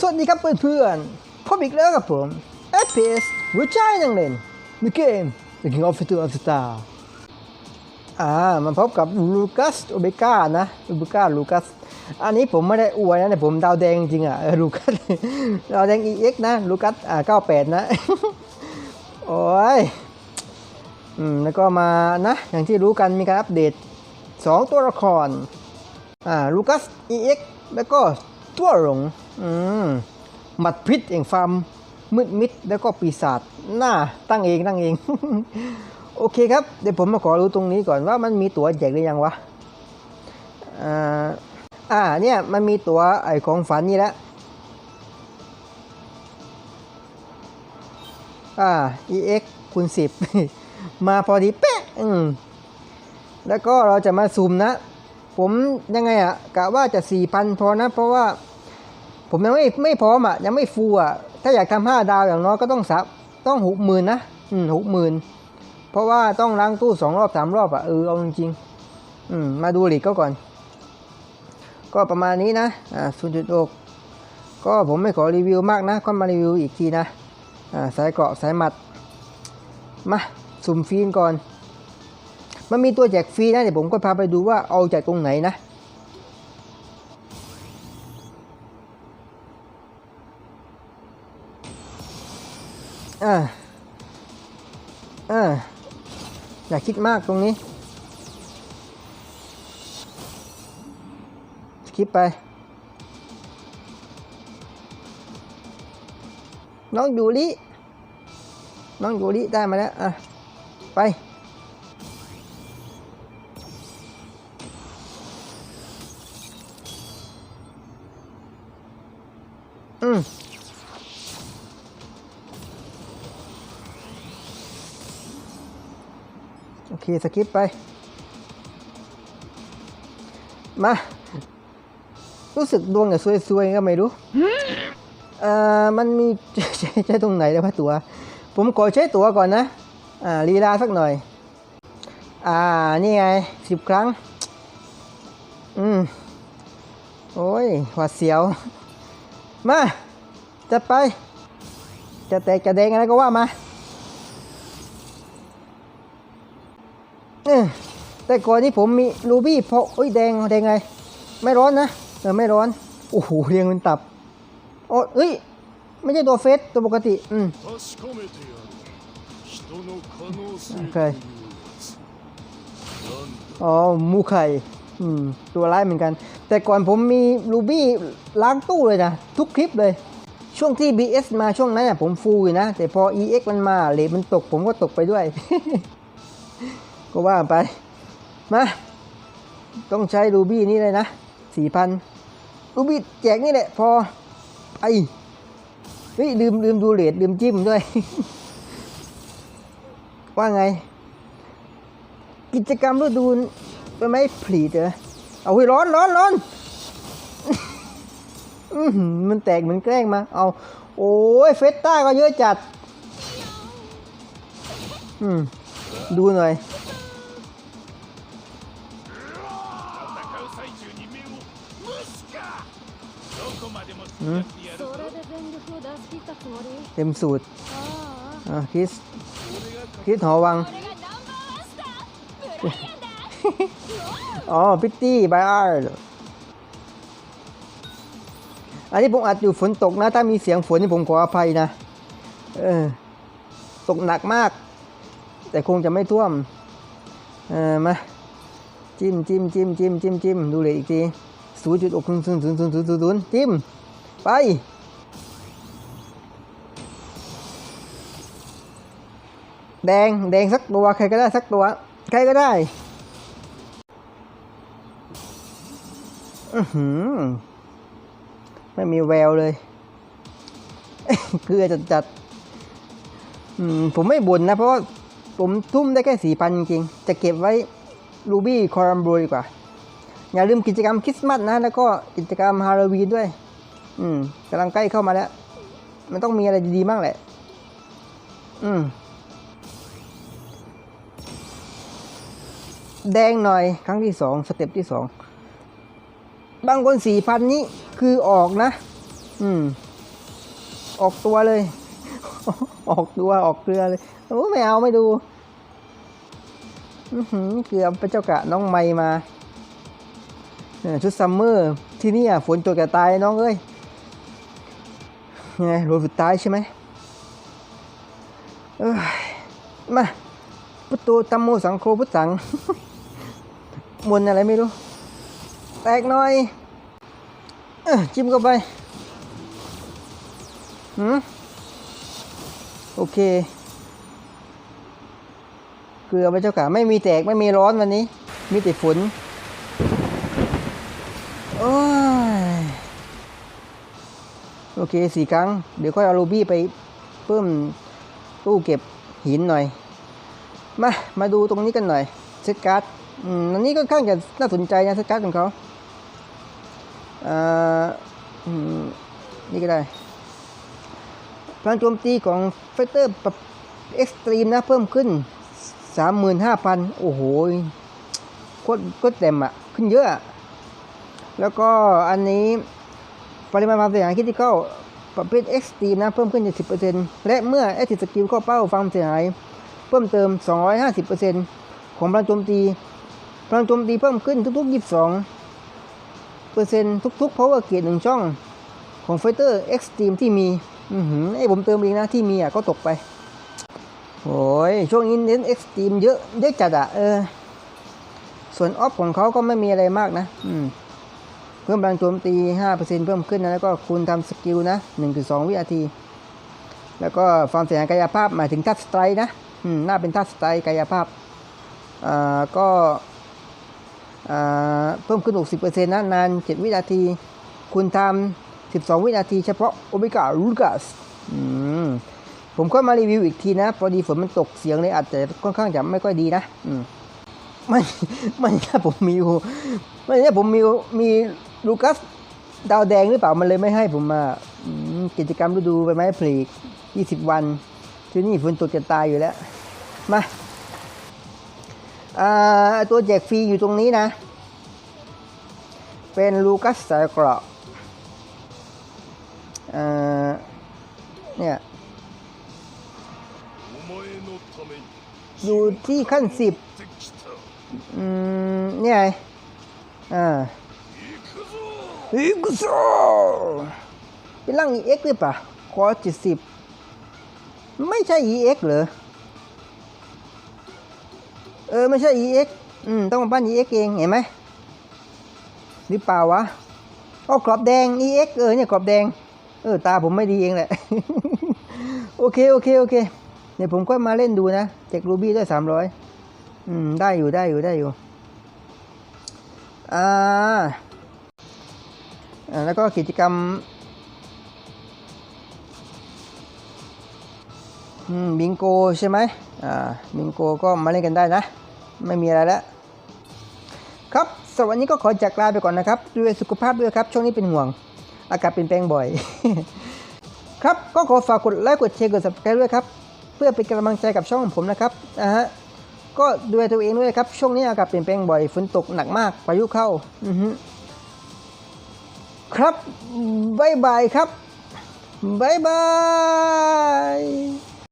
สวัสดีครับเพื่อนๆพบอีกแล้วกับผม FPS หัวใจนังเล่นในเกม The King of Fighter of Star อ่ามาพบกับลูคัสโอเบก้านะลูเบก้าลูคัส อันนี้ผมไม่ได้อวยนะแต่ผมดาวแดงจริงอะลูคัสดาวแดง EX นะลูคัสอ่า98นะ โอ้ย อืม แล้วก็มานะ อย่างที่รู้กันมีการอัปเดต 2 ตัวละคร อ่าลูคัส EX แล้วก็ตัวหลง อืมหมัดพิษเองฟาร์มมืดมิดแล้วก็ปีศาจหน้าตั้งเองตั้งเอง โอเคครับ เดี๋ยวผมมาขอรู้ตรงนี้ก่อนว่ามันมีตั๋วแจกหรือยังวะอ่าอ่าเนี่ยมันมีตั๋วไอของฝันนี่แหละอ่า EX คูณ10มาพอดีเป๊ะอืมแล้วก็เราจะมาซูมนะ ผมยังไงอะกะว่าจะ4,000พอนะ เพราะว่า ผมยังไม่ไม่พร้อมอะยังไม่ฟูอะถ้าอยากทำห้าดาวอย่างน้อยก็ต้องสับต้องหกหมื่นนะอืมหกหมื่นเพราะว่าต้องล้างตู้สองรอบสามรอบอะเออเอาจริงๆอืมมาดูหลีกก็ก่อน ก็ประมาณนี้นะอ่าศูนย์จุดกก็ผมไม่ขอรีวิวมากนะ ก็มารีวิวอีกทีนะอ่าสายเกราะสายหมัดมาสุ่มฟีนก่อน มันมีตัวแจกฟรีนะเดี๋ยวผมก็พาไปดูว่าเอาจากตรงไหนนะ อย่าคิดมากตรงนี้สคิปไป น้องยูริน้องยูริได้มาแล้ว อะ ไป อืม อเคสกิปไป มา รู้สึกดวงกับซวยๆก็ไม่รู้เอ่อมันมีใช้ใช้ตรงไหนแล้ววะตัว ผมขอใช้ตัวก่อนนะ อ่าลีลาสักหน่อย อ่า นี่ไงสิบครั้ง อืม โอ้ยหวาดเสียว มา จะไป จะแตกจะแดงอะไรก็ว่ามา เออ แต่ก่อนนี้ผมมีรูบี้เพราะอุ้ยแดงแดงไง ไม่ร้อนนะเออไม่ร้อน โอ้โหเรียงเป็นตับโอ้เอ้ย ไม่ใช่ตัวเฟสตัวปกติ อืมโอเคอ๋อมูไข่อืมตัวร้ายเหมือนกัน แต่ก่อนผมมีรูบี้ล้างตู้เลยนะ ทุกคลิปเลยช่วงที่ BS มาช่วงนั้นเนี่ยผมฟูอยู่นะ แต่พอ EX มันมาเลทมันตกผมก็ตกไปด้วย ก็ว่าไป มา ต้องใช้รูบี้นี่เลยนะสี่พันรูบี้แจกนี่แหละ พอไอเฮ้ยลืมลืมดูเลทลืมจิ้มด้วย ว่าไง กิจกรรมฤดูเป็นไหมผลีเหรอเอาเฮ้ยร้อนร้อนร้อนมันแตกเหมือนแกล้งมา เอา โอ้ยเฟสต้าก็เยอะจัด อืม ดูหน่อย เต็มสูตรอ่าคิสคิสหอวัง อ๋อพิตตี้ไบอร์อันนี้ผมอาจอยู่ฝนตกนะ ถ้ามีเสียงฝนนี่ผมขออภัยนะเออตกหนักมาก แต่คงจะไม่ท่วม เออมาจิ้มจิ้มจิ้มจิ้มจิ้มจิ้มดูเลยอีกทีศูนย์จุดหกศูนย์ศูนย์ศูนย์ศูนย์ศูนย์จิ้ม ไป แดง แดงสักตัว ใครก็ได้สักตัว ใครก็ได้ อือหือ ไม่มีแววเลยเกลือจัดจัดผมไม่บ่นนะ เพราะว่าผมทุ่มได้แค่สี่พันจริง จะเก็บไว้รูบี้คอรัมโบดีกว่า อย่าลืมกิจกรรมคริสต์มาสนะ แล้วก็กิจกรรมฮาโลวีนด้วย อืมกำลังใกล้เข้ามาแล้ว มันต้องมีอะไรดีๆมากแหละ อืม แดงหน่อย ครั้งที่สองสเต็ปที่สอง บางคนสี่พันนี้คือออกนะ อืม ออกตัวเลย ออกตัวออกเกลือเลยโอ้ไม่เอาไม่ดู อือหือเกือบเป็นเจ้ากะน้องไม่มาชุดซัมเมอร์ที่นี่ฝนตัวแกตายน้องเอ้ย ยังไงโรลสุดท้ายใช่ไหมเอ้ยมาพุทโธตัมโมสังโฆพุทธัง มนอะไรไม่รู้ แตกหน่อยเออจิ้มเข้าไปหืมโอเค เกลือไปเจ้าขาไม่มีแตกไม่มีร้อนวันนี้ มีแต่ฝนโอ้ยโอ เคสี่ครั้ง เดี๋ยวค่อยเอารูบี้ไปเพิ่มตู้เก็บหินหน่อย มา มาดูตรงนี้กันหน่อยเซตการ์ดอืมอันนี้ก็ค่อนข้างจะน่าสนใจนะเซตการ์ดของเขาอ่าอืมนี่ก็ได้พลังโจมตีของไฟเตอร์เอ็กซ์ตรีมนะเพิ่มขึ้น 35,000 โอ้โหโคตรโคตรเต็มอะ ขึ้นเยอะ แล้วก็อันนี้ ปริมาณความเสียหายคิดที่เข้าประเภท X ตรีมนะเพิ่มขึ้น 70%และเมื่อ a อ t i v e สกิลเข้าเป้าความเสียหาย เพิ่มเติม 250%ของพลังโจมตีพลังโจมตีเพิ่มขึ้นทุก ๆ 22เปอร์เซ็นต์ทุกๆ power gate หนึ่งช่องของ Fighter Extreme ที่มีอือหือไอผมเติมเองนะที่มีอะก็ตกไปโอ้ยช่วงนี้เน้น Extreme เยอะเยอะจัดอะเออส่วนออฟของเขาก็ไม่มีอะไรมากนะ อืม เพิ่มพลังโจมตี 5%เพิ่มขึ้นนะแล้วก็คูณทำสกิลนะ 1.2 วินาที แล้วก็ความเสียหายกายภาพหมายถึงทัชสไตร์นะน่าเป็นทัชสไตร์กายภาพอ่าก็อ่าเพิ่มขึ้น 60%นะนาน 7 วินาทีคุณทำ12 วินาทีเฉพาะโอเมก้าลูกัสผมก็มารีวิวอีกทีนะ พอดีฝนมันตกเสียงเลยอาจจะค่อนข้างจะไม่ค่อยดีนะ อืมไม่ไม่ใช่ผมมี ไม่ใช่ผมมีมี ลูคัสดาวแดงหรือเปล่ามันเลยไม่ให้ผมมากิจกรรมฤดูไปไหม้ผลิยี่สิบวัน ที่นี่ฝนตกจะตายอยู่แล้ว มาตัวแจกฟรีอยู่ตรงนี้นะ เป็นลูคัสสายเกราะเนี่ยอยู่ที่ขั้นสิบเนี่ยอ่า อีกโซเป็นร่าง EX หรือเปล่าคอเจ็ดสิบไม่ใช่ EX เหรอ เออ ไม่ใช่ EX อืม ต้องมาปั้น EX เอง เห็นไหมหรือเปล่าวะอ๋อกรอบแดง EX เออเนี่ยกรอบแดง เออ ตาผมไม่ดีเองแหละ โอเค โอเค โอเค เดี๋ยวผมก็มาเล่นดูนะแจกรูบี้ด้วยสามร้อยอืม ได้อยู่ได้อยู่ได้อยู่ อ่า แล้วก็กิจกรรมมบิงโกใช่ไหมอ่าบิงโกก็มาเล่นกันได้นะ ไม่มีอะไรแล้ว ครับสวัสดีก็ขอจากลาไปก่อนนะครับดูแลสุขภาพด้วยครับ ช่วงนี้เป็นห่วง อากาศเปลี่ยนแปลงบ่อย ครับก็ขอฝากกดไลค์กดแชร์กด subscribe ด้วยครับ เพื่อเป็นกำลังใจกับช่องของผมนะครับนะฮะก็ดูแลตัวเองด้วยครับ ช่วงนี้อากาศเปลี่ยนแปลงบ่อยฝนตกหนักมากพายุเข้า อือฮึ ครับบายบายครับบายบาย